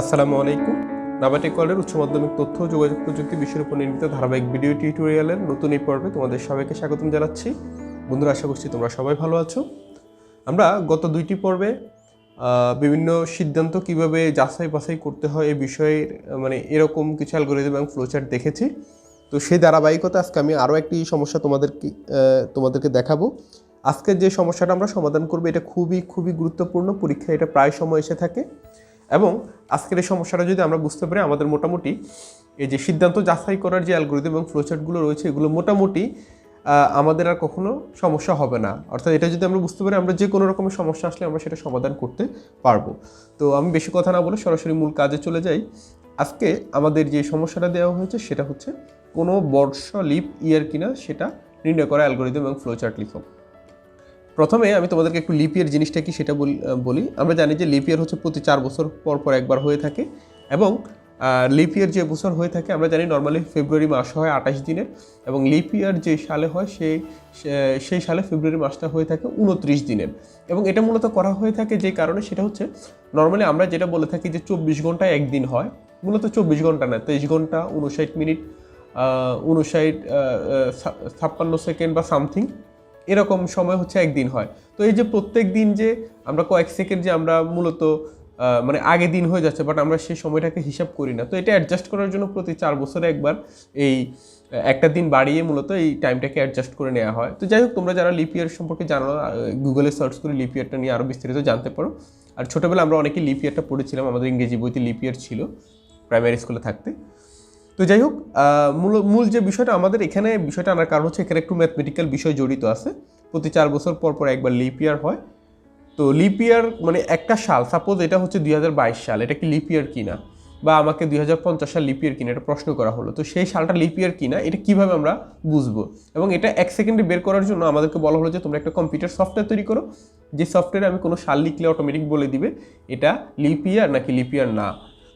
আসসালামু আলাইকুম। নাবাটিক কলের উচ্চ মাধ্যমিক তথ্য যোগাযোগ প্রযুক্তি বিষয়ের উপর নির্মিত ধারাবাহিক ভিডিও টিউটোরিয়ালের নতুন এই পর্বে তোমাদের সবাইকে স্বাগতম জানাচ্ছি। বন্ধুরা, আশা করছি তোমরা সবাই ভালো আছো। আমরা গত দুইটি পর্বে বিভিন্ন সিদ্ধান্ত কীভাবে যাচাই বাছাই করতে হয় এই বিষয়ে মানে এরকম কিছু অ্যালগোরিদম এবং ফ্লোচার্ট দেখেছি। তো সেই ধারাবাহিকতা আজকে আমি আরও একটি সমস্যা তোমাদেরকে তোমাদেরকে দেখাবো। আজকের যে সমস্যাটা আমরা সমাধান করব, এটা খুবই খুবই গুরুত্বপূর্ণ। পরীক্ষায় এটা প্রায় সময় এসে থাকে। এবং আজকের এই সমস্যাটা যদি আমরা বুঝতে পারি, আমাদের মোটামুটি এই যে সিদ্ধান্ত যাচাই করার যে অ্যালগোরিদম এবং ফ্লোচার্টগুলো রয়েছে, এগুলো মোটামুটি আমাদের আর কখনো সমস্যা হবে না। অর্থাৎ এটা যদি আমরা বুঝতে পারি, আমরা যে কোনো রকমের সমস্যা আসলে আমরা সেটা সমাধান করতে পারব। তো আমি বেশি কথা না বলে সরাসরি মূল কাজে চলে যাই। আজকে আমাদের যে সমস্যাটা দেওয়া হয়েছে, সেটা হচ্ছে কোনো বর্ষ লিপ ইয়ার কিনা, সেটা নির্ণয় করা অ্যালগোরিদম এবং ফ্লোচার্ট লিখো। প্রথমে আমি তোমাদেরকে একটু লিপিয়ার জিনিসটা কি সেটা বলি- আমরা জানি যে লিপিয়ার হচ্ছে প্রতি চার বছর পর পর একবার হয়ে থাকে এবং লিপিয়ার যে বছর হয়ে থাকে, আমরা জানি নর্মালি ফেব্রুয়ারি মাস হয় আঠাশ দিনের এবং লিপিয়ার যে সালে হয় সেই সেই সালে ফেব্রুয়ারি মাসটা হয়ে থাকে উনত্রিশ দিনের। এবং এটা মূলত করা হয়ে থাকে যে কারণে সেটা হচ্ছে নর্মালি আমরা যেটা বলে থাকি যে চব্বিশ ঘন্টায় একদিন হয়। মূলত চব্বিশ ঘণ্টা না, তেইশ ঘণ্টা উনষাট মিনিট উনষাট ছাপ্পান্ন সেকেন্ড বা সামথিং এরকম সময় হচ্ছে একদিন হয়। তো এই যে প্রত্যেক দিন যে আমরা কয়েক সেকেন্ড যে আমরা মূলত মানে আগে দিন হয়ে যাচ্ছে বাট আমরা সেই সময়টাকে হিসাব করি না। তো এটা অ্যাডজাস্ট করার জন্য প্রতি চার বছরে একবার এই একটা দিন বাড়িয়ে মূলত এই টাইমটাকে অ্যাডজাস্ট করে নেওয়া হয়। তো যাই হোক, তোমরা যারা লিপিয়ার সম্পর্কে জানো গুগলে সার্চ করে লিপিয়ারটা নিয়ে আরও বিস্তারিত জানতে পারো। আর ছোটোবেলা আমরা অনেকেই লিপিয়ারটা পড়েছিলাম, আমাদের ইংরেজি বইতে লিপিয়ার ছিল প্রাইমারি স্কুলে থাকতে। তো যাই হোক মূল মূল যে বিষয়টা আমাদের এখানে, বিষয়টা আনার কারণ হচ্ছে এখানে একটু ম্যাথমেটিক্যাল বিষয় জড়িত আছে। প্রতি চার বছর পর পর একবার লিপ ইয়ার হয়। তো লিপ ইয়ার মানে একটা সাল সাপোজ এটা হচ্ছে দুই হাজার বাইশ সাল, এটা কি লিপ ইয়ার কিনা? বা আমাকে দুই হাজার পঞ্চাশ সাল লিপ ইয়ার কিনা, এটা প্রশ্ন করা হলো। তো সেই সালটা লিপ ইয়ার কিনা, এটা কীভাবে আমরা বুঝব? এবং এটা এক সেকেন্ডে বের করার জন্য আমাদেরকে বলা হলো যে, তোমরা একটা কম্পিউটার সফটওয়্যার তৈরি করো। যে সফটওয়্যারে আমি কোনো সাল লিখলে অটোমেটিক বলে দিবে, এটা লিপ ইয়ার নাকি লিপ ইয়ার না।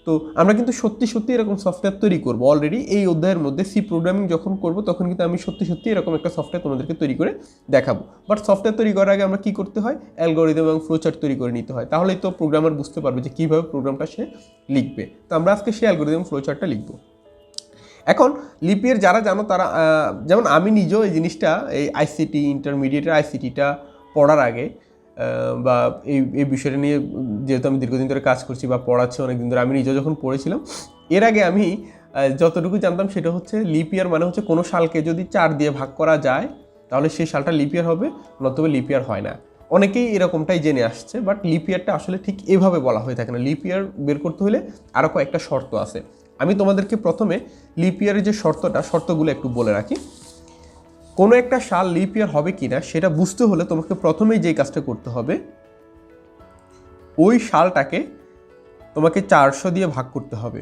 তো আমরা কিন্তু সত্যি সত্যি এরকম সফটওয়্যার তৈরি করব। অলরেডি এই অধ্যায়ের মধ্যে সি প্রোগ্রামিং যখন করব, তখন কিন্তু আমি সত্যি সত্যি এরকম একটা সফটওয়্যার তোমাদেরকে তৈরি করে দেখাবো। বাট সফটওয়্যার তৈরি করার আগে আমরা কী করতে হয়? অ্যালগোরিদম এবং ফ্লোচার্ট তৈরি করে নিতে হয়। তাহলেই তো প্রোগ্রামার বুঝতে পারবে যে কীভাবে প্রোগ্রামটা সে লিখবে। তো আমরা আজকে সেই অ্যালগোরিদম ফ্লোচার্টটা লিখব। এখন লিপিয়ার যারা জানো তারা যেমন আমি নিজেও এই জিনিসটা, এই আইসিটি ইন্টারমিডিয়েটের আইসিটিটা পড়ার আগে বা এই এই বিষয়টা নিয়ে যেহেতু আমি দীর্ঘদিন ধরে কাজ করছি বা পড়াচ্ছি অনেকদিন ধরে, আমি নিজেও যখন পড়েছিলাম, এর আগে আমি যতটুকু জানতাম সেটা হচ্ছে লিপিয়ার মানে হচ্ছে কোনো সালকে যদি চার দিয়ে ভাগ করা যায়, তাহলে সেই সালটা লিপিয়ার হবে নতবে লিপিয়ার হয় না। অনেকেই এরকমটাই জেনে আসছে বাট লিপিয়ারটা আসলে ঠিক এভাবে বলা হয়ে থাকে না। লিপিয়ার বের করতে হলে আরও কয়েকটা শর্ত আছে। আমি তোমাদেরকে প্রথমে লিপিয়ারের যে শর্তটা, শর্তগুলো একটু বলে রাখি। কোনো একটা সাল লিপ ইয়ার হবে কিনা সেটা বুঝতে হলে তোমাকে প্রথমেই যেই কাজটা করতে হবে, ওই সালটাকে তোমাকে চারশো দিয়ে ভাগ করতে হবে।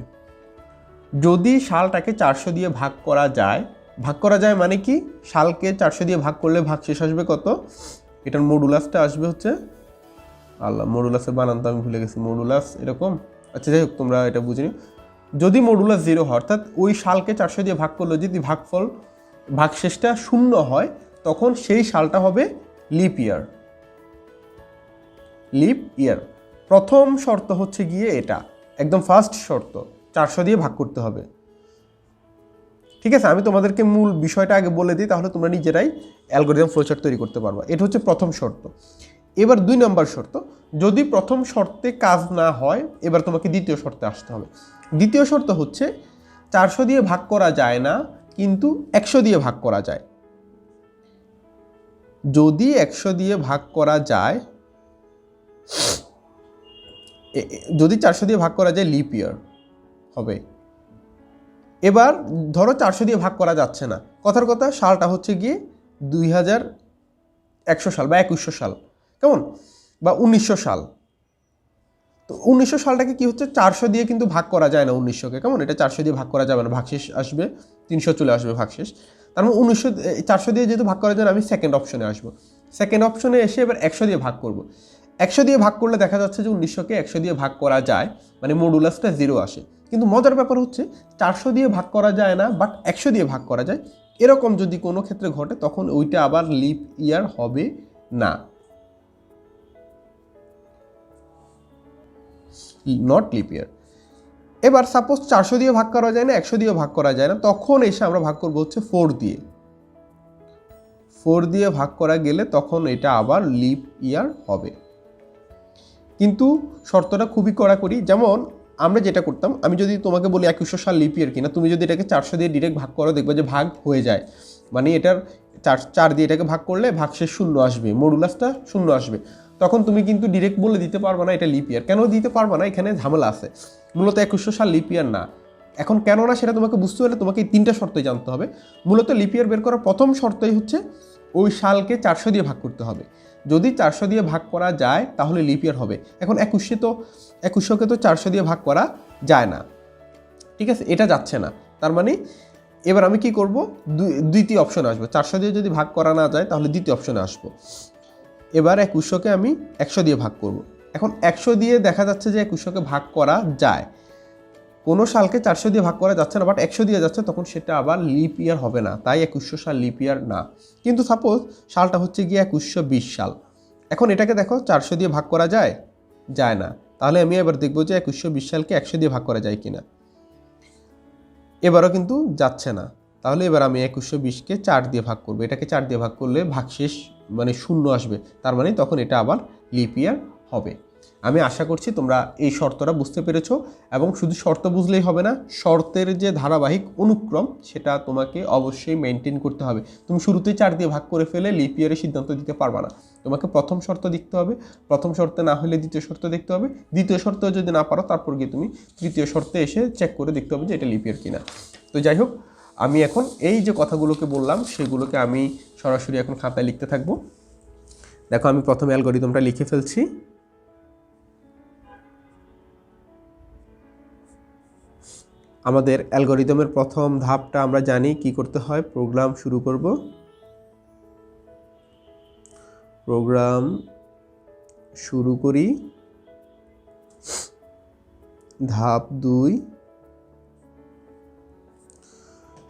যদি সালটাকে চারশো দিয়ে ভাগ করা যায়, ভাগ করা যায় মানে কি? সালকে চারশো দিয়ে ভাগ করলে ভাগ শেষ আসবে কত? এটার মডুলাসটা আসবে হচ্ছে, আল্লাহ মডুলাসের বানান তো আমি ভুলে গেছি মডুলাস এরকম? আচ্ছা যাই হোক, তোমরা এটা বুঝে নিও। যদি মডুলাস জিরো হয়, অর্থাৎ ওই সালকে চারশো দিয়ে ভাগ করলে যদি ভাগফল ভাগশেষটা শূন্য হয়, তখন সেই সালটা হবে লিপ ইয়ার লিপ ইয়ার প্রথম শর্ত হচ্ছে গিয়ে এটা। একদম ফার্স্ট শর্ত, চারশো দিয়ে ভাগ করতে হবে। ঠিক আছে, আমি তোমাদেরকে মূল বিষয়টা আগে বলে দিই, তাহলে তোমরা নিজেরাই অ্যালগোরিদম ফ্লোচার্ট তৈরি করতে পারবা। এটা হচ্ছে প্রথম শর্ত। এবার দুই নম্বর শর্ত, যদি প্রথম শর্তে কাজ না হয়, এবার তোমাকে দ্বিতীয় শর্তে আসতে হবে। দ্বিতীয় শর্ত হচ্ছে, চারশো দিয়ে ভাগ করা যায় না কিন্তু একশো দিয়ে ভাগ করা যায়। যদি একশো দিয়ে ভাগ করা যায় যদি চারশো দিয়ে ভাগ করা যায় লিপ ইয়ার হবে। এবার ধরো চারশো দিয়ে ভাগ করা যাচ্ছে না। কথার কথা, সালটা হচ্ছে গিয়ে দুই হাজার একশো সাল বা একুশশো সাল। কেমন? বা উনিশশো সাল। তো উনিশশো সালটাকে কি হচ্ছে? চারশো দিয়ে কিন্তু ভাগ করা যায় না উনিশশোকে। কেমন? এটা চারশো দিয়ে ভাগ করা যাবে না, ভাগশেষ আসবে। তিনশো চলে আসবে ভাগশেষ তার মানে উনিশশো চারশো দিয়ে যেহেতু ভাগ করা যায় না আমি সেকেন্ড অপশনে আসব। সেকেন্ড অপশনে এসে এবার একশো দিয়ে ভাগ করব। একশো দিয়ে ভাগ করলে দেখা যাচ্ছে যে উনিশশোকে একশো দিয়ে ভাগ করা যায় মানে মডুলাসটা জিরো আসে। কিন্তু মজার ব্যাপার হচ্ছে, চারশো দিয়ে ভাগ করা যায় না বাট একশো দিয়ে ভাগ করা যায়। এরকম যদি কোনো ক্ষেত্রে ঘটে, তখন ওইটা আবার লিপ ইয়ার হবে না। নট লিপ ইয়ার এবার সাপোজ চারশো দিয়ে ভাগ করা যায় না, একশো দিয়ে ভাগ করা যায় না, তখন এসে আমরা ভাগ করব হচ্ছে ফোর দিয়ে। ফোর দিয়ে ভাগ করা গেলে তখন এটা আবার লিপ ইয়ার হবে। কিন্তু শর্তটা খুবই কড়াকড়ি, যেমন আমরা যেটা করতাম, আমি যদি তোমাকে বলি একুশশো সাল লিপ ইয়ার কিনা, তুমি যদি এটাকে চারশো দিয়ে ডিরেক্ট ভাগ করো, দেখবে যে ভাগ হয়ে যায়। মানে এটার চার চার দিয়ে এটাকে ভাগ করলে ভাগ ভাগশেষ শূন্য আসবে মডুলাসটা শূন্য আসবে। তখন তুমি কিন্তু ডিরেক্ট বলে দিতে পারবে না এটা লিপ ইয়ার কেন দিতে পারবে না? এখানে ঝামেলা আছে। মূলত একুশশো সাল লিপ ইয়ার না। এখন কেন না সেটা তোমাকে বুঝতে হলে তোমাকে এই তিনটা শর্তই জানতে হবে। মূলত লিপ ইয়ার বের করার প্রথম শর্তই হচ্ছে ওই সালকে চারশো দিয়ে ভাগ করতে হবে। যদি চারশো দিয়ে ভাগ করা যায়, তাহলে লিপ ইয়ার হবে। এখন একুশে তো একুশশোকে তো চারশো দিয়ে ভাগ করা যায় না। ঠিক আছে? এটা যাচ্ছে না। তার মানে এবার আমি কি করব? দ্বিতীয় অপশনে আসব। চারশো দিয়ে যদি ভাগ করা না যায়, তাহলে দ্বিতীয় অপশনে আসব। এবার একুশশোকে আমি একশো দিয়ে ভাগ করব। এখন একশো দিয়ে দেখা যাচ্ছে যে একুশশোকে ভাগ করা যায়। কোনো সালকে চারশো দিয়ে ভাগ করা যাচ্ছে না বাট একশো দিয়ে যাচ্ছে, তখন সেটা আবার লিপ ইয়ার হবে না। তাই একুশশো সাল লিপ ইয়ার না। কিন্তু সাপোজ সালটা হচ্ছে গিয়ে একুশশো বিশ সাল। এখন এটাকে দেখো, চারশো দিয়ে ভাগ করা যায়? যায় না। তাহলে আমি এবার দেখব যে একুশশো বিশ সালকে একশো দিয়ে ভাগ করা যায় কিনা। এবারও কিন্তু যাচ্ছে না। তাহলে এবার আমি একুশশো বিশকে চার দিয়ে ভাগ করব। এটাকে চার দিয়ে ভাগ করলে ভাগশেষ মানে শূন্য আসবে। তার মানে তখন এটা আবার লিপ ইয়ার হবে। আমি আশা করছি তোমরা এই শর্তটা বুঝতে পেরেছ এবং শুধু শর্ত বুঝলেই হবে না, শর্তের যে ধারাবাহিক অনুক্রম সেটা তোমাকে অবশ্যই মেনটেন করতে হবে। তুমি শুরুতেই চার দিয়ে ভাগ করে ফেলে লিপ ইয়ারের সিদ্ধান্ত দিতে পারবা না। তোমাকে প্রথম শর্ত দেখতে হবে। প্রথম শর্তে না হলে দ্বিতীয় শর্ত দেখতে হবে। দ্বিতীয় শর্ত যদি না পারো, তারপর গিয়ে তুমি তৃতীয় শর্তে এসে চেক করে দেখতে হবে যে এটা লিপ ইয়ার কিনা। তো যাই হোক আমি এখন এই যে কথাগুলোকে বললাম, সেগুলোকে আমি সরাসরি এখন খাতায় লিখতে থাকব। দেখো, আমি প্রথমে অ্যালগোরিদমটা লিখে ফেলছি। আমাদের অ্যালগোরিদমের প্রথম ধাপটা আমরা জানি কি করতে হয়। প্রোগ্রাম শুরু করব। প্রোগ্রাম শুরু করি। ধাপ দুই।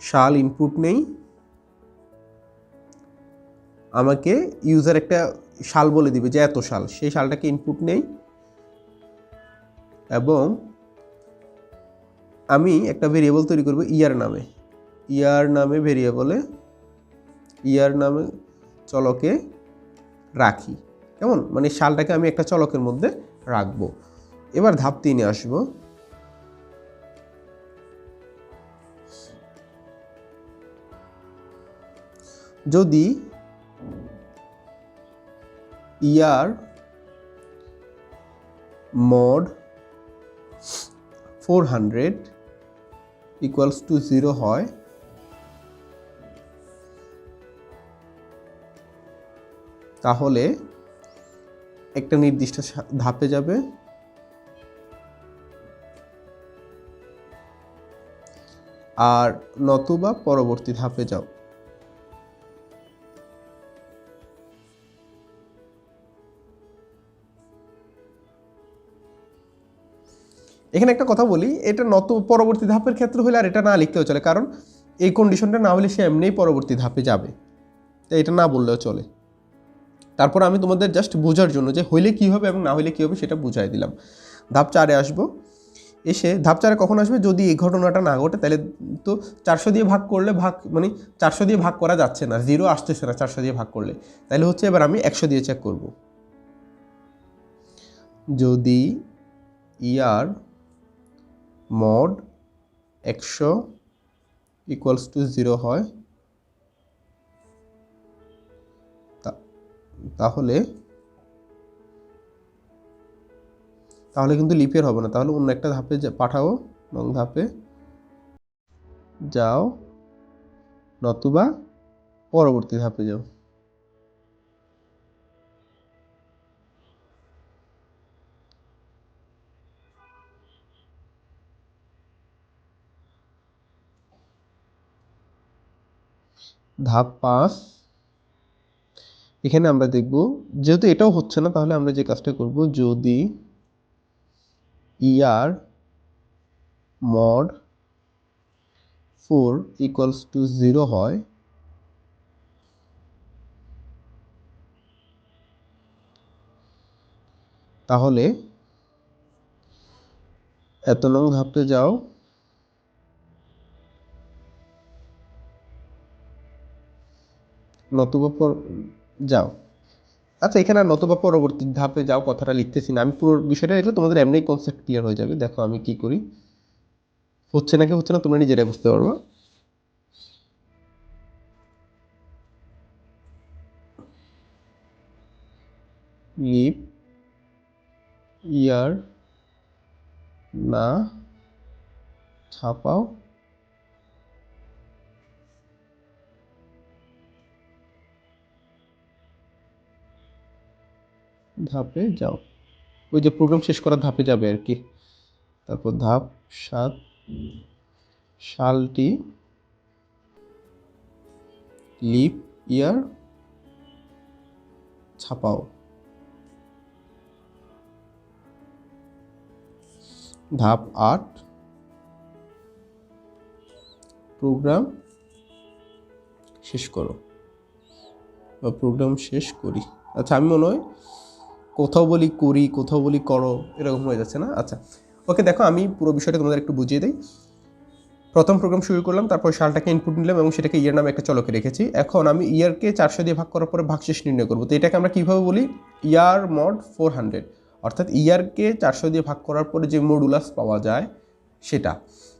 সাল ইনপুট নেই। আমাকে ইউজার একটা শাল বলে দিবে যে এত শাল, সেই শালটাকে ইনপুট নেই। এবং আমি একটা ভেরিয়েবল তৈরি করব ইয়ার নামে। ইয়ার নামে ভেরিয়েবলে ইয়ার নামে চলকে রাখি। কেমন? মানে শালটাকে আমি একটা চলকের মধ্যে রাখব। এবার ধাপ তিনে আসব। যদি year mod four hundred equals to zero হয়, তাহলে একটা নির্দিষ্ট ধাপে যাবে। আর নতুবা পরবর্তী ধাপে যাও। এখানে একটা কথা বলি, এটা নত পরবর্তী ধাপের ক্ষেত্রে হলে আর এটা না লিখতেও চলে, কারণ এই কন্ডিশনটা না হলে সে এমনিই পরবর্তী ধাপে যাবে। তাই এটা না বললেও চলে। তারপর আমি তোমাদের জাস্ট বোঝার জন্য যে হইলে কী হবে এবং না হইলে কী হবে সেটা বুঝাই দিলাম। ধাপ চারে আসব। এসে ধাপ চারে কখন আসবে? যদি এই ঘটনাটা না ঘটে, তাহলে তো চারশো দিয়ে ভাগ করলে ভাগ মানে চারশো দিয়ে ভাগ করা যাচ্ছে না জিরো আসতেছে না চারশো দিয়ে ভাগ করলে। তাহলে হচ্ছে এবার আমি একশো দিয়ে চেক করব। যদি ইয়ার মড একশো ইকুয়ালস টু জিরো হয়। তাহলে তাহলে কিন্তু লিপের হবে না। তাহলে অন্য একটা ধাপে পাঠাও এবং ধাপে। যাও, নতুবা পরবর্তী ধাপে যাও। ধাপ পাঁচ। এখানে আমরা দেখব, যেহেতু এটাও হচ্ছে না, তাহলে আমরা যে কাজটা করব, যদি year mod four equals to zero হয়, তাহলে এত নং ধাপে যাও নতুবা পর যাও। আচ্ছা এখানে আর নতুবা পরবর্তী ধাপে যাও, কথাটা লিখতেছি না। আমি পুরো বিষয়টা লিখলে তোমাদের এমনি কনসেপ্ট ক্লিয়ার হয়ে যাবে। দেখো আমি কি করি। হচ্ছে নাকি হচ্ছে না, তোমরা নিজেরাই বুঝতে পারবা। লিপ ইয়ার না, ছাপাও। ধাপে যাও। ওই যে প্রোগ্রাম শেষ করার ধাপে যাবে আর কি। তারপর ধাপ সাত। সালটি লিপ ইয়ার ছাপাও। ধাপ আট। প্রোগ্রাম শেষ করো। বা প্রোগ্রাম শেষ করি। আচ্ছা আমি মনে হয় কোথাও বলি করি, কোথাও বলি করো, এরকম হয়ে যাচ্ছে না? আচ্ছা ওকে, দেখো, আমি পুরো বিষয়টা তোমাদের একটু বুঝিয়ে দিই। প্রথম প্রোগ্রাম শুরু করলাম, তারপর সালটাকে ইনপুট নিলাম এবং সেটাকে ইয়ার নামে একটা চলকে রেখেছি। এখন আমি ইয়ারকে চারশো দিয়ে ভাগ করার পরে ভাগশেষ নির্ণয় করব। তো এটাকে আমরা কীভাবে বলি? ইয়ার মড ফোর হান্ড্রেড অর্থাৎ ইয়ারকে চারশো দিয়ে ভাগ করার পরে যে মডুলাস পাওয়া যায়, সেটা।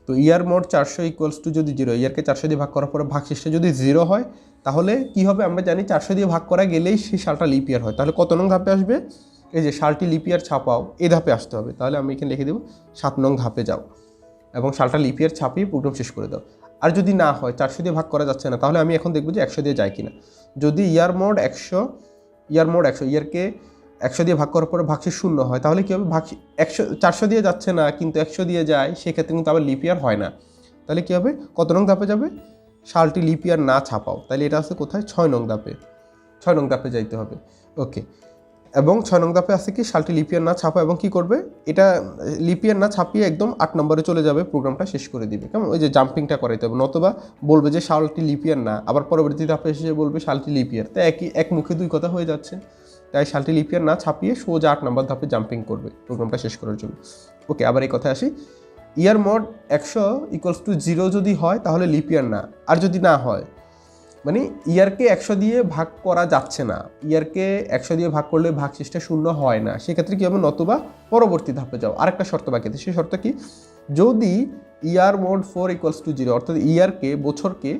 তো ইয়ার মোড চারশো ইকুয়ালস টু যদি জিরো ইয়ারকে চারশো দিয়ে ভাগ করার পরে ভাগশেষটা যদি জিরো হয়, তাহলে কি হবে? আমরা জানি চারশো দিয়ে ভাগ করা গেলেই সেই সালটা লিপিয়ার হয়। তাহলে কত নং ধাপে আসবে? এই যে সালটি লিপিয়ার ছাপাও, এ ধাপে আসতে হবে। তাহলে আমি এখানে লিখে দেবো, সাত নং ধাপে যাও এবং সালটা লিপিয়ার ছাপিয়ে প্রোগ্রাম শেষ করে দাও। আর যদি না হয়, চারশো দিয়ে ভাগ করা যাচ্ছে না, তাহলে আমি এখন দেখব যে একশো দিয়ে যায় কিনা। যদি ইয়ার মোড একশো, ইয়ার মোড একশো ইয়ারকে একশো দিয়ে ভাগ করার পরে ভাগশেষ শূন্য হয়, তাহলে কী হবে? ভাগ একশো, চারশো দিয়ে যাচ্ছে না, কিন্তু একশো দিয়ে যায়, সেক্ষেত্রে কিন্তু আবার লিপিয়ার হয় না। তাহলে কী হবে? কত নং ধাপে যাবে? সালটি লিপিয়ার না ছাপাও, তাহলে এটা আছে কোথায়? ছয় নং ধাপে। ছয় নং ধাপে যাইতে হবে। ওকে। এবং ছয় নং ধাপে আছে কি? সালটি লিপিয়ার না ছাপা এবং কি করবে? এটা লিপিয়ার না ছাপিয়ে একদম আট নম্বরে চলে যাবে, প্রোগ্রামটা শেষ করে দিবে। কেমন? ওই যে জাম্পিংটা করাইতে হবে, নতবা বলবে যে সালটি লিপিয়ার না, আবার পরবর্তী ধাপে এসে বলবে সালটি লিপিয়ার তাই একই এক মুখে দুই কথা হয়ে যাচ্ছে। তাই সালটি লিপিয়ার না ছাপিয়ে সোজা আট নম্বর ধাপে জাম্পিং করবে। প্রোগ্রামটা শেষ করার জন্য। ওকে আবার এই কথায় আসি। ইয়ার মড একশো ইকুয়ালস টু জিরো যদি হয়, তাহলে লিপিয়ার না। আর যদি না হয় মানে ইয়ারকে একশো দিয়ে ভাগ করা যাচ্ছে না। ইয়ারকে একশো দিয়ে ভাগ করলে ভাগ শেষটা শূন্য হয় না। সেক্ষেত্রে কী হবে? নতুবা পরবর্তী ধাপে যাও। আরেকটা শর্ত বাকি সেই শর্ত কি? যদি year mod four equals to zero অর্থাৎ ইয়ারকে বছরকে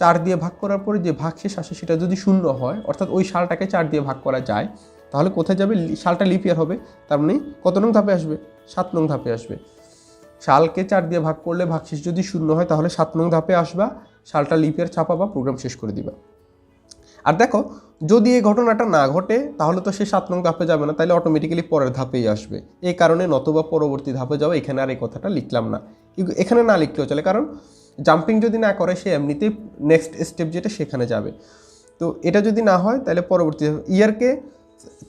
চার দিয়ে ভাগ করার পরে যে ভাগ শেষ আসে, সেটা যদি শূন্য হয়, অর্থাৎ ওই সালটাকে চার দিয়ে ভাগ করা যায়, তাহলে কোথায় যাবে? সালটা লিপিয়ার হবে। তার মানে কত নং ধাপে আসবে? সাত নং ধাপে আসবে। সালকে চার দিয়ে ভাগ করলে ভাগশেষ যদি শূন্য হয়, তাহলে সাত নং ধাপে আসবা, সালটা লিপিয়ার ছাপাবা প্রোগ্রাম শেষ করে দিবা। আর দেখো, যদি এই ঘটনাটা না ঘটে, তাহলে তো সে সাত নং ধাপে যাবে না তাহলে অটোমেটিক্যালি পরের ধাপেই আসবে। এই কারণে নতবা পরবর্তী ধাপে যাওয়া, এখানে আর এই কথাটা লিখলাম না। এখানে না লিখলেও চলে, কারণ জাম্পিং যদি না করে, সে এমনিতেই নেক্সট স্টেপ যেটা সেখানে যাবে। তো এটা যদি না হয়, তাহলে পরবর্তী ইয়ারকে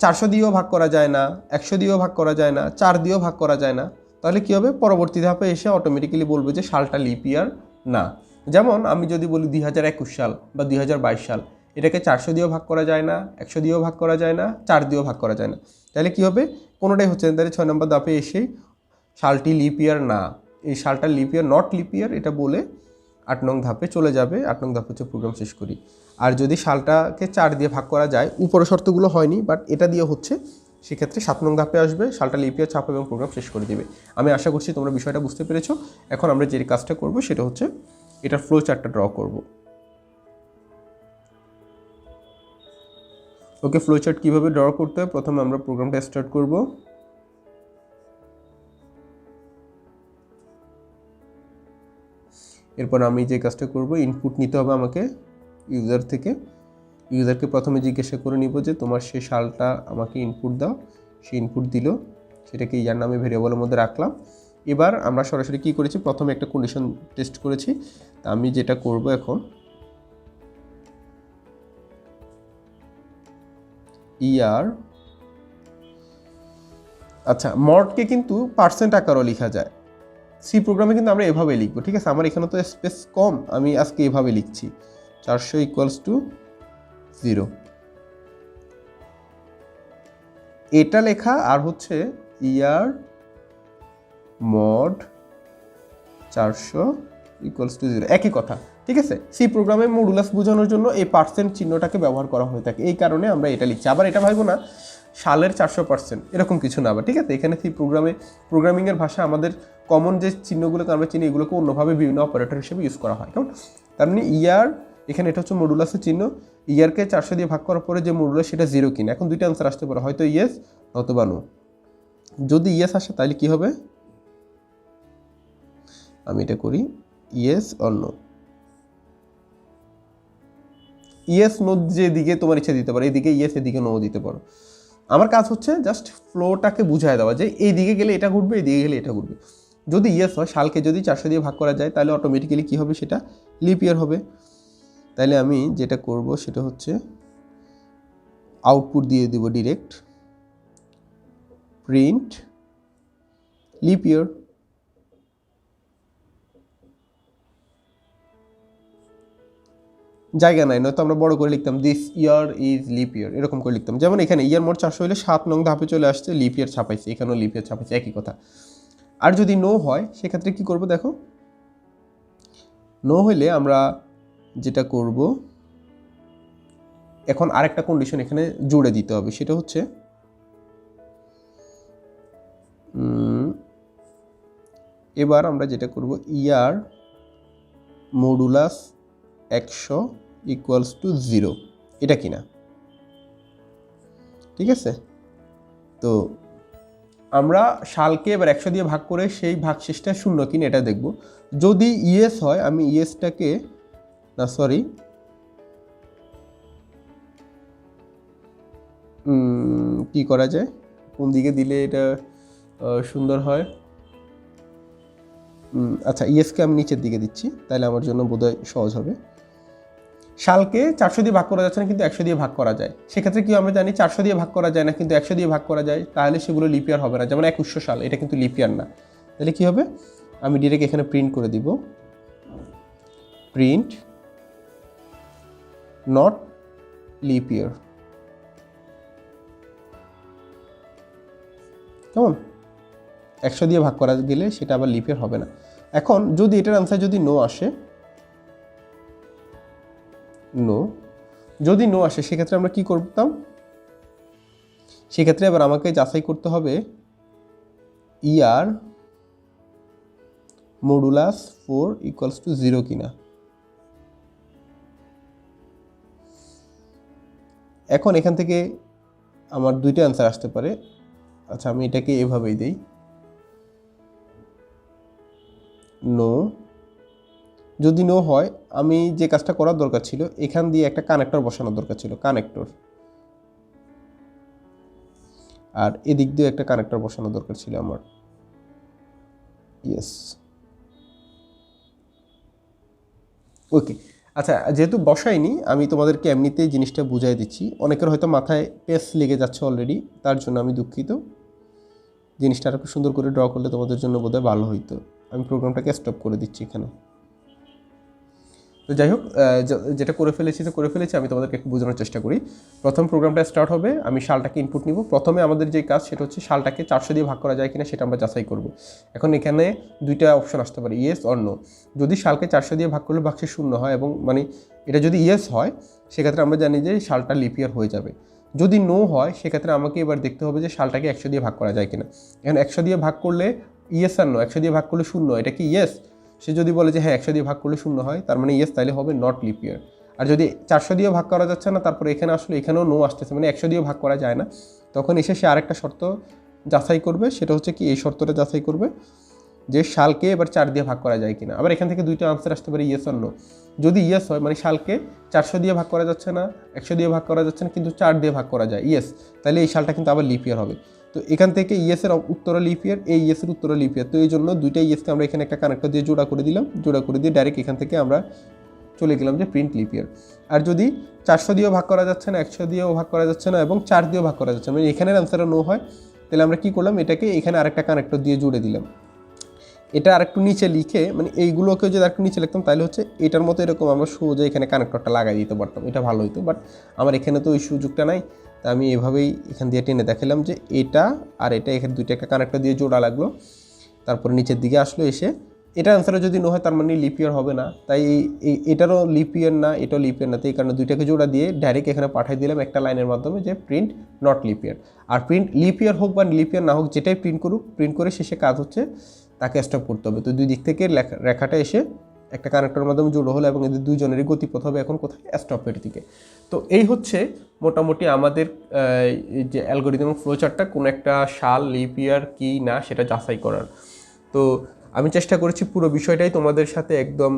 চারশো দিয়েও ভাগ করা যায় না, একশো দিয়েও ভাগ করা যায় না, চার দিয়েও ভাগ করা যায় না, তাহলে কী হবে? পরবর্তী ধাপে এসে অটোমেটিক্যালি বলবে যে সালটা লিপ ইয়ার না। যেমন আমি যদি বলি দুই হাজার একুশ সাল বা দুই হাজার বাইশ সাল, এটাকে চারশো দিয়েও ভাগ করা যায় না, একশো দিয়েও ভাগ করা যায় না, চার দিয়েও ভাগ করা যায় না। তাহলে কী হবে? কোনোটাই হচ্ছে না। তাহলে ছয় নম্বর ধাপে এসেই সালটি লিপ ইয়ার না। এই সালটা leap year not leap year এটা বলে আট নং ধাপে চলে যাবে। আট নং ধাপে হচ্ছে প্রোগ্রাম শেষ করি। আর যদি সালটাকে চার দিয়ে ভাগ করা যায়, উপরের শর্তগুলো হয়নি বাট এটা দিয়ে হচ্ছে, সেক্ষেত্রে সাত নং ধাপে আসবে, সালটা লিপিয়ার ছাপ এবং প্রোগ্রাম শেষ করে দেবে। আমি আশা করছি তোমরা বিষয়টা বুঝতে পেরেছ। এখন আমরা যে কাজটা করব, সেটা হচ্ছে এটার ফ্লো চার্টটা ড্র করব। ওকে ফ্লো চার্ট কীভাবে ড্র করতে হয়? প্রথমে আমরা প্রোগ্রামটা স্টার্ট করব। এরপর আমি যে কাজটা করব ইনপুট নিতে হবে আমাকে ইউজার থেকে। ইউজারকে প্রথমে জিজ্ঞাসা করে নিব যে, তোমার সে সালটা আমাকে ইনপুট দাও। সে ইনপুট দিল, সেটাকে ইয়ার নামে ভেরিয়েবলের মধ্যে রাখলাম। এবার আমরা সরাসরি কী করেছি, প্রথমে একটা কন্ডিশন টেস্ট করেছি। তা আমি যেটা করব এখন, ইয়ার আচ্ছা মডকে কিন্তু পার্সেন্ট আকারও লেখা যায়। সি প্রোগ্রামে কিন্তু আমরা এভাবে লিখব, ঠিক আছে? আমার এখানে তো স্পেস কম, আমি আজকে এভাবে লিখছি। চারশো ইকুয়ালস টু জিরো এটা লেখা আর হচ্ছে ইয়ার মড চারশো ইকুয়ালস টু জিরো একই কথা, ঠিক আছে? সি প্রোগ্রামে মডুলাস বোঝানোর জন্য এই পার্সেন্ট চিহ্নটাকে ব্যবহার করা হয়ে থাকে। এই কারণে আমরা এটা লিখছি। আবার এটা ভাববো না। সালের চারশো পার্সেন্ট এরকম কিছু না আবার ঠিক আছে, এখানে সি প্রোগ্রামে প্রোগ্রামিংয়ের ভাষা আমাদের কমন যে চিহ্নগুলোকে আমরা চিনি, এগুলোকে অন্যভাবে বিভিন্ন অপারেটর হিসেবে ইউজ করা হয়। কেমন? তার মানে ইয়ার এখানে এটা হচ্ছে মডুলাসের চিহ্ন ইয়ারকে চারশো দিয়ে ভাগ করার পরে যে মডুলাস সেটা জিরো কিনা। এখন দুইটা আনসার আসতে পারে, হয়তো ইয়েস অথবা নো যদি ইয়েস আসে, তাহলে কি হবে? আমি এটা করি yes or no yes no যে দিকে তোমার ইচ্ছা দিতে পারো, এদিকে ইয়েস এদিকে নো দিতে পারো। আমার কাজ হচ্ছে জাস্ট ফ্লোটাকে বুঝায় দেওয়া, যে এই দিকে গেলে এটা ঘুরবে এই দিকে গেলে এটা ঘুরবে যদি ইয়েস হয়, সালকে যদি চারশো দিয়ে ভাগ করা যায়, তাহলে অটোমেটিক্যালি কী হবে সেটা লিপ ইয়ার হবে। তাহলে আমি যেটা করব সেটা হচ্ছে আউটপুট দিয়ে দেব ডিরেক্ট প্রিন্ট লিপ ইয়ার জায়গা নাই, নয়তো আমরা বড় করে লিখতাম this year is leap year এরকম করে লিখতাম। যেমন এখানে ইয়ার মোট চারশো হলে সাত নং ধাপে চলে আসছে লিপ ইয়ার ছাপাইছে, এখানেও লিপ ইয়ার ছাপাইছে, একই কথা। আর যদি নো হয়, সেক্ষেত্রে কি করব দেখো? নো হইলে আমরা যেটা করব, এখন আরেকটা কন্ডিশন এখানে জুড়ে দিতে হবে, সেটা হচ্ছে এবার আমরা যেটা করব ইয়ার মডুলাস একশো ইকুয়ালস টু জিরো এটা কিনা? ঠিক আছে? তো আমরা সালকে এবার একশো দিয়ে ভাগ করে সেই ভাগশেষটা শূন্য কিনা এটা দেখব। যদি ইএস হয়, আমি ইএসটাকে, না সরি কি করা যায়? কোন দিকে দিলে এটা সুন্দর হয়? আচ্ছা ইএসকে আমি নিচের দিকে দিচ্ছি, তাহলে আমার জন্য বোধহয় সহজ হবে। সালকে চারশো দিয়ে ভাগ করা যাচ্ছে না, কিন্তু একশো দিয়ে ভাগ করা যায়। সেক্ষেত্রে কি আমরা জানি? চারশো দিয়ে ভাগ করা যায় না, কিন্তু একশো দিয়ে ভাগ করা যায়, তাহলে সেগুলো লিপিয়ার হবে না। যেমন একুশশো সাল, এটা কিন্তু লিপিয়ার না। তাহলে কি হবে? আমি ডিরেক্ট এখানে প্রিন্ট করে দিব। প্রিন্ট নট লিপিয়ার কেমন? একশো দিয়ে ভাগ করা গেলে সেটা আবার লিপিয়ার হবে না। এখন যদি এটার আনসার যদি নো আসে নো যদি নো আসে, সেক্ষেত্রে আমরা কি করতাম? সেক্ষেত্রে এবার আমাকে যাচাই করতে হবে year modulus four equals to zero কিনা। এখন এখান থেকে আমার দুইটা অ্যান্সার আসতে পারে। আচ্ছা আমি এটাকে এভাবেই দিই। নো যদি নো হয়, আমি যে কাজটা করার দরকার ছিল, এখান দিয়ে একটা কানেক্টর বসানোর দরকার ছিল কানেক্টর আর এদিক দিয়ে একটা কানেক্টর বসানোর দরকার ছিল আমার। ইয়েস ওকে আচ্ছা যেহেতু বসাইনি, আমি তোমাদেরকে এমনিতেই জিনিসটা বুঝাই দিচ্ছি। অনেকের হয়তো মাথায় পেস লেগে যাচ্ছে অলরেডি তার জন্য আমি দুঃখিত। জিনিসটা আর একটু সুন্দর করে ড্র করলে তোমাদের জন্য বোধহয় ভালো হইতো। আমি প্রোগ্রামটাকে স্টপ করে দিচ্ছি এখানে। তো যাই হোক যেটা করে ফেলেছি, তো করে ফেলেছি, আমি তোমাদেরকে একটু বোঝানোর চেষ্টা করি। প্রথম প্রোগ্রামটা স্টার্ট হবে, আমি শালটাকে ইনপুট নিব। প্রথমে আমাদের যে কাজ, সেটা হচ্ছে শালটাকে চারশো দিয়ে ভাগ করা যায় কিনা, সেটা আমরা যাচাই করব। এখন এখানে দুইটা অপশন আসতে পারে ইয়েস নো যদি শালকে চারশো দিয়ে ভাগ করলে বাক্সে শূন্য হয় এবং মানে এটা যদি ইয়েস হয়, সেক্ষেত্রে আমরা জানি যে শালটা লিপিয়ার হয়ে যাবে। যদি নো হয়, সেক্ষেত্রে আমাকে এবার দেখতে হবে যে শালটাকে একশো দিয়ে ভাগ করা যায় কিনা। এখন একশো দিয়ে ভাগ করলে ইয়েস আর নো একশো দিয়ে ভাগ করলে শূন্য, এটা কি ইয়েস সে যদি বলে যে হ্যাঁ একশো দিয়ে ভাগ করলে শূন্য হয়, তার মানে ইয়েস তাহলে হবে নট লিপিয়ার আর যদি চারশো দিয়ে ভাগ করা যাচ্ছে না, তারপরে এখানে আসলে, এখানেও নো আসতেছে মানে একশো দিয়ে ভাগ করা যায় না। তখন এসে সে আরেকটা শর্ত যাচাই করবে, সেটা হচ্ছে কি, এই শর্তটা যাচাই করবে যে শালকে এবার চার দিয়ে ভাগ করা যায় কিনা। আবার এখান থেকে দুইটা আনসার আসতে পারে ইয়েস অন্য যদি ইয়েস হয় মানে শালকে চারশো দিয়ে ভাগ করা যাচ্ছে না, একশো দিয়ে ভাগ করা যাচ্ছে না, কিন্তু চার দিয়ে ভাগ করা যায় ইয়েস তাহলে এই শালটা কিন্তু আবার লিপিয়ার হবে। তো এখান থেকে ইয়েসের উত্তর লিপিয়ার এই ইয়েসের উত্তর লিপিয়ার তো এই জন্য দুইটা ইয়েসকে আমরা এখানে একটা কানেক্টর দিয়ে জোড়া করে দিলাম। জোড়া করে দিয়ে ডাইরেক্ট এখান থেকে আমরা চলে গেলাম যে প্রিন্ট লিপিয়ার আর যদি চারশো দিয়েও ভাগ করা যাচ্ছে না, একশো দিয়েও ভাগ করা যাচ্ছে না এবং চার দিয়েও ভাগ করা যাচ্ছে না মানে এখানের আনসারটা নো হয়, তাহলে আমরা কি করলাম? এটাকে এখানে আরেকটা কানেক্টর দিয়ে জুড়ে দিলাম। এটা আরেকটু নিচে লিখে মানে এইগুলোকে যদি আরেকটু নিচে লিখতাম, তাহলে হচ্ছে এটার মতো এরকম আমরা সোজা এখানে কানেক্টরটা লাগাই দিতে পারতাম। এটা ভালো হতো বাট আমার এখানে তো ওই সুযোগটা নাই। তা আমি এভাবেই এখান দিয়ে টেনে দেখালাম যে এটা আর এটা, এখানে দুইটা একটা কানেক্টর দিয়ে জোড়া লাগল। তারপরে নিচের দিকে আসলো এসে, এটা অ্যান্সারে যদি ন হয় তার মানে লিপ ইয়ার হবে না। তাই এই- এটারও লিপ ইয়ার না, এটাও লিপ ইয়ার না। তো এই কারণে দুইটাকে জোড়া দিয়ে ডাইরেক্ট এখানে পাঠিয়ে দিলাম একটা লাইনের মাধ্যমে যে প্রিন্ট নট লিপ ইয়ার আর প্রিন্ট লিপ ইয়ার হোক বা লিপ ইয়ার না হোক, যেটাই প্রিন্ট করুক প্রিন্ট করে শেষে কাজ হচ্ছে, তাকে স্টপ করতে হবে। তো দুই দিক থেকে রেখাটা এসে একটা কানেক্টরের মাধ্যমে জোড়ো হলো এবং এদের দুইজনেরই গতিপথ হবে এখন কোথায়? স্টপের দিকে। তো এই হচ্ছে মোটামুটি আমাদের যে অ্যালগোরিদম ফ্লোচারটা কোনো একটা সাল লিপ ইয়ার কি না সেটা যাচাই করার। তো আমি চেষ্টা করেছি পুরো বিষয়টাই তোমাদের সাথে একদম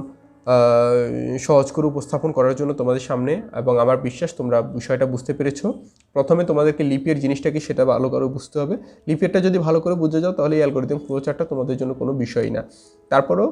সহজ করে উপস্থাপন করার জন্য তোমাদের সামনে এবং আমার বিশ্বাস তোমরা বিষয়টা বুঝতে পেরেছ। প্রথমে তোমাদেরকে লিপিয়ার জিনিসটা কি সেটা ভালো করে বুঝতে হবে। লিপিয়ারটা যদি ভালো করে বুঝে যাও তাহলে এই অ্যালগোরিদম ফ্লোচারটা তোমাদের জন্য কোনো বিষয় না। তারপরও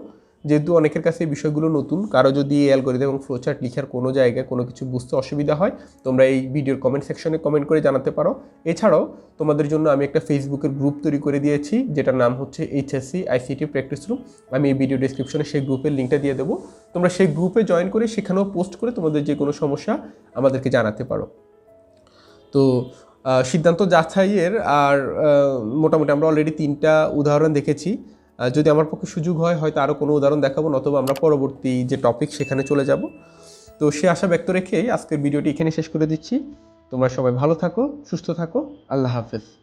যেহেতু অনেকের কাছে এই বিষয়গুলো নতুন, কারও যদি এই অ্যালগোরিদম এবং ফ্লোচার্ট লিখার কোনো জায়গায় কোনো কিছু বুঝতে অসুবিধা হয়, তোমরা এই ভিডিওর কমেন্ট সেকশনে কমেন্ট করে জানাতে পারো। এছাড়াও, তোমাদের জন্য আমি একটা ফেসবুকের গ্রুপ তৈরি করে দিয়েছি, যেটার নাম হচ্ছে এইচএসসি আইসিটি প্র্যাকটিস রুম আমি এই ভিডিও ডিসক্রিপশনে সেই গ্রুপের লিঙ্কটা দিয়ে দেবো। তোমরা সেই গ্রুপে জয়েন করে সেখানেও পোস্ট করে তোমাদের যে কোনো সমস্যা আমাদেরকে জানাতে পারো। তো সিদ্ধান্ত যাচাইয়ের আর মোটামুটি আমরা অলরেডি তিনটা উদাহরণ দেখেছি। যদি আমার পক্ষে সুযোগ হয়, হয়তো আরও কোনো উদাহরণ দেখাবো, নতুবা আমরা পরবর্তী যে টপিক সেখানে চলে যাব। তো সে আশা ব্যক্ত রেখেই আজকের ভিডিওটি এখানে শেষ করে দিচ্ছি। তোমরা সবাই ভালো থাকো, সুস্থ থাকো। আল্লাহ হাফেজ।